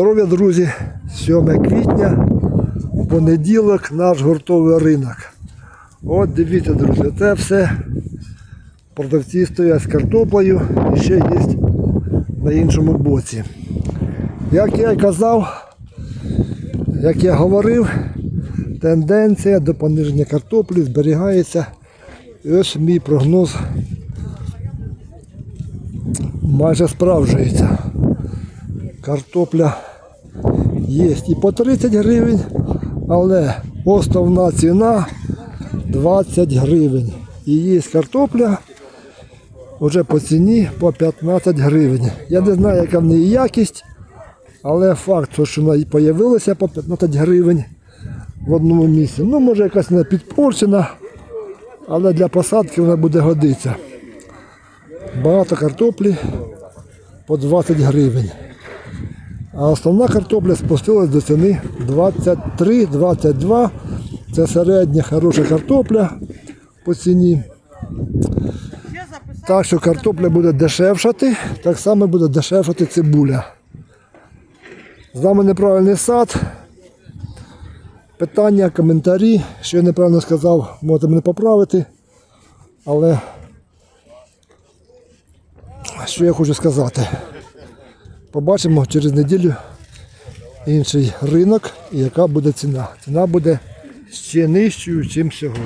Здоров'я, друзі, 7 квітня, понеділок, наш гуртовий ринок. От дивіться, друзі, це все продавці стоять з картоплею і ще є на іншому боці. Як я й казав, як я говорив, тенденція до пониження картоплі зберігається. І ось мій прогноз майже справджується. Картопля є і по 30 гривень, але основна ціна 20 гривень. І є картопля вже по ціні по 15 гривень. Я не знаю, яка в неї якість, але факт, що вона і з'явилася по 15 гривень в одному місці. Ну, може якась вона підпорчена, але для посадки вона буде годитися. Багато картоплі по 20 гривень. А основна картопля спустилась до ціни 23-22. Це середня хороша картопля по ціні. Так що картопля буде дешевшати, так само буде дешевшати цибуля. З нами неправильний сад. Питання, коментарі. Що я неправильно сказав, можете мене поправити. Але що я хочу сказати? Побачимо через неділю інший ринок і яка буде ціна. Ціна буде ще нижчою, ніж сьогодні.